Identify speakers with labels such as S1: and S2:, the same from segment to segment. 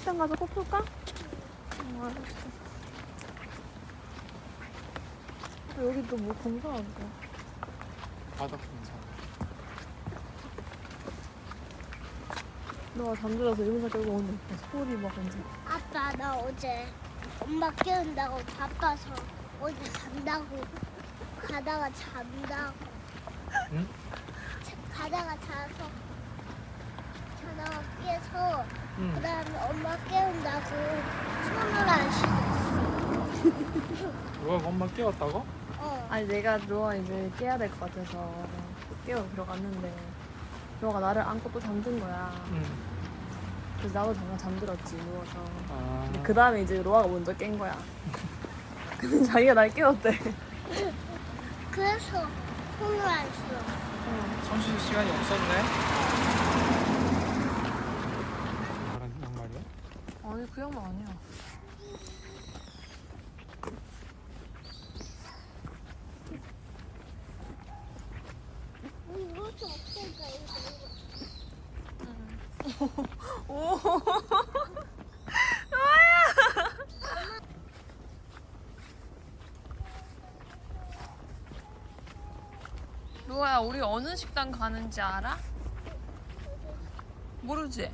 S1: 식당 가서 꽃 풀까? 응, 알았어. 어, 여기 또 뭐 공사한다.
S2: 바닥 공사.
S1: 너가 잠들어서 이문사 끌고 오는데 소리 막 완전.
S3: 아빠 나 어제 엄마 깨운다고 바빠서 어제 잔다고 가다가 잔다고
S2: 응?
S3: 자- 가다가 자서 자다가 깨서
S2: 응.
S3: 그다음에 엄마 깨운다고 손을 안 씻었어.
S2: 누가 엄마 깨웠다고?
S3: 어.
S1: 아니 내가 루아 이제 깨야 될 것 같아서 깨워 들어갔는데 루아가 나를 안고 또 잠든 거야.
S2: 응.
S1: 그래서 나도 잠깐 잠들었지 누워서.
S2: 아.
S1: 그 다음에 이제 로아가 먼저 깬 거야. 근데 자기가 날 깨웠대.
S3: 그래서 손을 안 씻었어.
S2: 손쉴 시간이 없었네. 다른 양말이야?
S1: 아니 그 양말 아니야. 로아야 우리 어느 식당 가는지 알아? 모르지?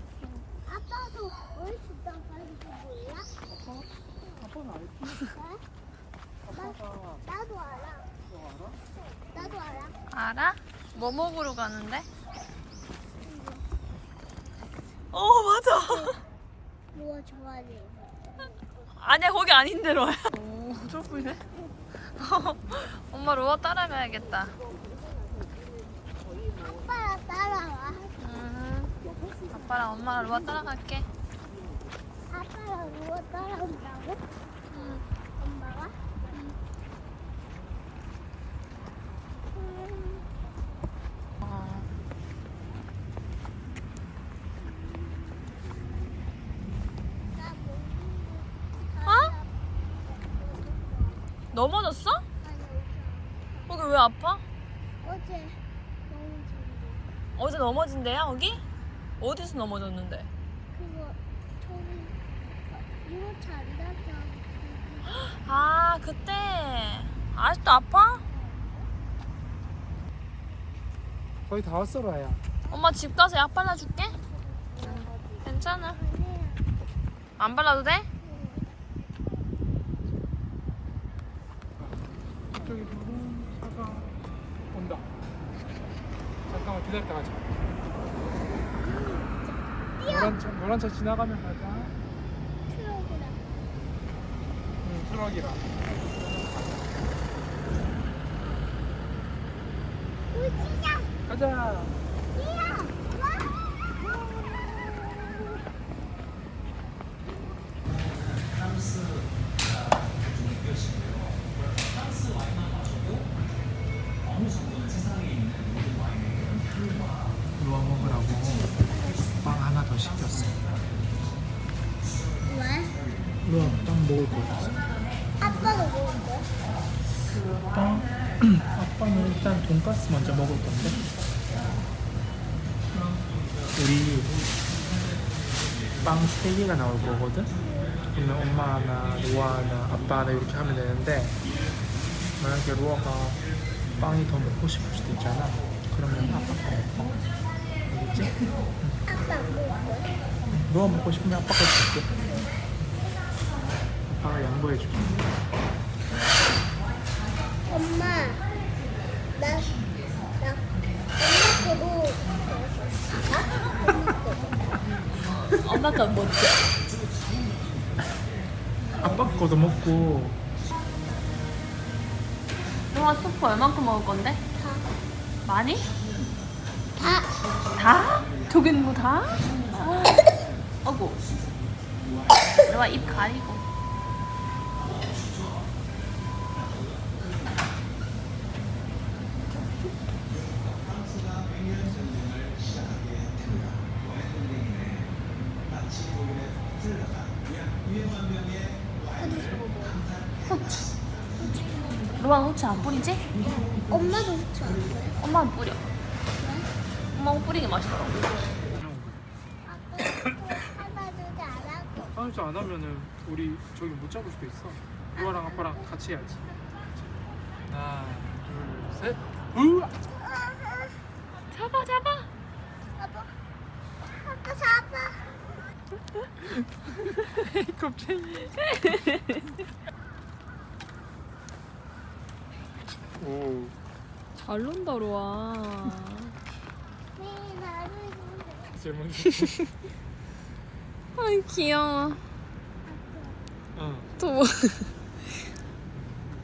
S3: 아빠도 어디 식당 가는지 몰라?
S2: 아빠는 알지?
S3: 네?
S2: 아빠가
S3: 나도 알아.
S2: 너 알아?
S3: 나도 알아.
S1: 알아? 뭐 먹으러 가는데? 어 맞아.
S3: 누가 좋아하니?
S1: 아니야 거기 아닌데 로아야. 오 쫄보이네. 엄마 로아 따라가야겠다.
S3: 아빠랑 따라와.
S1: 음, 아빠랑 엄마랑 로아 따라갈게.
S3: 아빠랑 누가 따라온다고? 엄마가? 음,
S1: 어.
S3: 나?
S1: 넘어졌어?
S3: 아니,
S1: 거기 왜 아파?
S3: 어제 재밌어.
S1: 어제 넘어진대야 거기? 어디서 넘어졌는데?
S3: 그거 저기 아
S1: 그때 아직도 아파?
S2: 거의 다 왔어 라야.
S1: 엄마 집 가서 약 발라줄게. 괜찮아. 안 발라도 돼?
S2: 저기 누군 차가 온다. 잠깐만 기다렸다 가자. 노란 차 노란 차 지나가면 가자.
S3: 트럭이랑
S2: 응
S3: 우지야,
S2: 가자. 아빠는 일단 돈가스 먼저 먹을 건데. 우리 빵세 개가 나올 거거든. 그러면 엄마나 루아나 아빠나 이렇게 하면 되는데 만약에 루아가 빵이 더 먹고 싶을 수도 있잖아. 그러면 아빠가 먹어. 알겠지?
S3: 아빠 거야?
S2: 루아 먹고 싶으면 아빠가 줄게. 아빠가 양보해 줄게.
S3: 엄마, 나, 나, 엄마 거도
S1: 엄마 건 뭔지?
S2: 아빠 거도 먹고
S1: 로아 수프 얼만큼 먹을 건데?
S3: 다,
S1: 많이?
S3: 다.
S1: 다? 저기 있는 거 다? 어구. 로아 입 가리고. 로아 후추 안 뿌리지?
S3: 엄마도 후추 안 먹어요?
S1: 엄마는 뿌려. 엄마가 뿌리게 맛있더라고.
S3: 아빠 할아버지 안 하고
S4: 상수 안 하면은 우리 저기 못 잡을 수도 있어. 루아랑 아빠랑 같이 해야지. 하나, 둘, 셋. 우와!
S1: 잡아 잡아.
S3: 아빠. 아빠 잡아.
S4: 겁쟁이. 오.
S1: 잘 논다 로아.
S3: 네, 나를
S4: 질문.
S1: 아이 귀여워.
S4: 어.
S1: 또 뭐?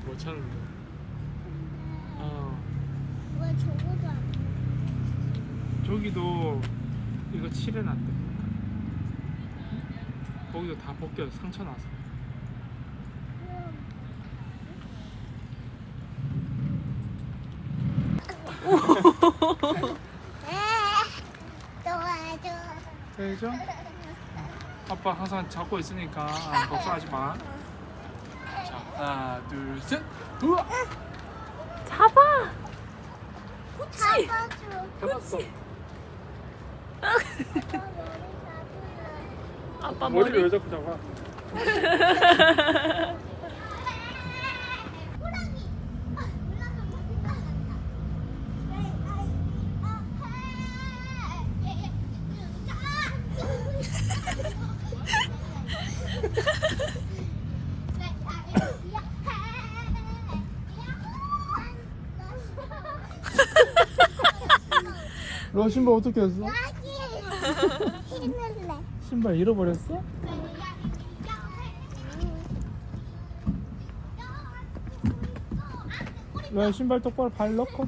S4: 못 찾는데. 어.
S3: 왜 저거도 안 돼?
S4: 저기도 이거 칠해놨대. 거기도 다 벗겨 상처 나서.
S3: 도와줘.
S4: 되죠? 아빠 항상 잡고 있으니까 걱정하지 마. 자, 하나, 둘, 셋. 우와!
S1: 잡아.
S3: 잡아줘.
S4: 잡았어.
S3: 아빠 머리
S4: 머리를 왜. 자꾸 잡아? 너 신발 어떻게 했어?
S3: 내.
S4: 신발 잃어버렸어? 왜 신발 똑바로 발 넣고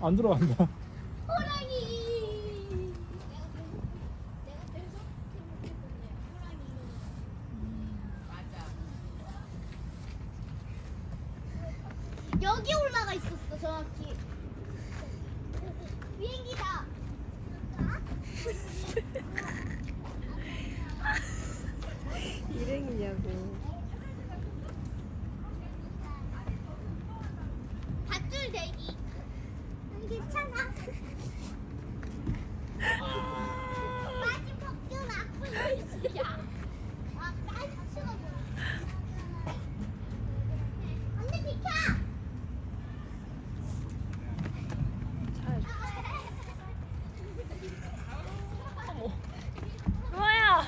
S4: 안 들어간다.
S3: 호랑이. 여기 올라가 있었어 정확히. 비행기다.
S1: 일행이냐고.
S3: 밧줄 대기. 괜찮아. 빠진 폭균 아픈 거야. 아, 빨리 치워. 언니 비켜.
S1: 로아야.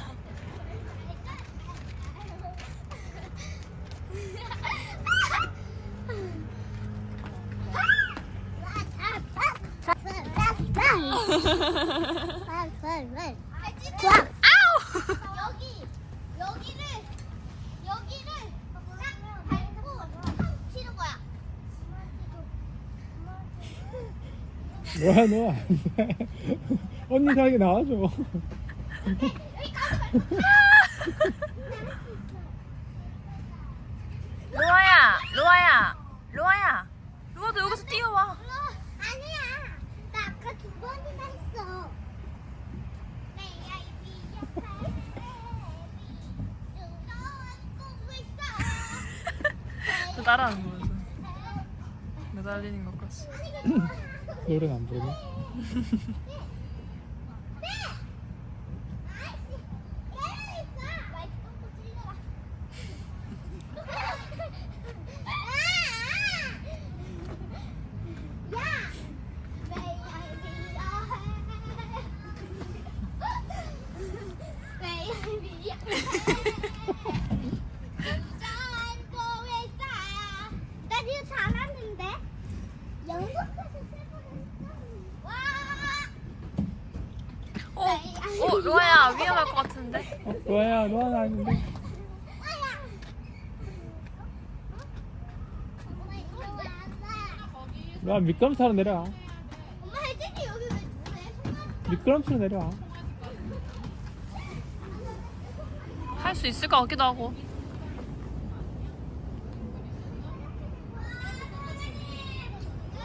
S3: 좋아. 아우. 여기 여기를 여기를 딱 밟고 탁 치는 거야.
S4: 뭐야 너? 언니 자기 나와줘.
S1: 로아야. 로아야. 로아야. 로아도 여기서 뛰어와. 따라하는 거 보여줘. 매달리는 것 같이.
S4: 노래는 안 부르네.
S3: 나 지금 잘하는데? 연속해서 세번 했어. 와!
S1: 어, 어, 로아야 위험할 것
S4: 어, 너야 너는 아닌데.
S3: 왔어.
S4: 너 미끄럼처럼 내려와.
S3: 엄마 혜진이 여기 왜
S4: 미끄럼처럼 내려와.
S1: 할 수 있을 것 같기도 하고.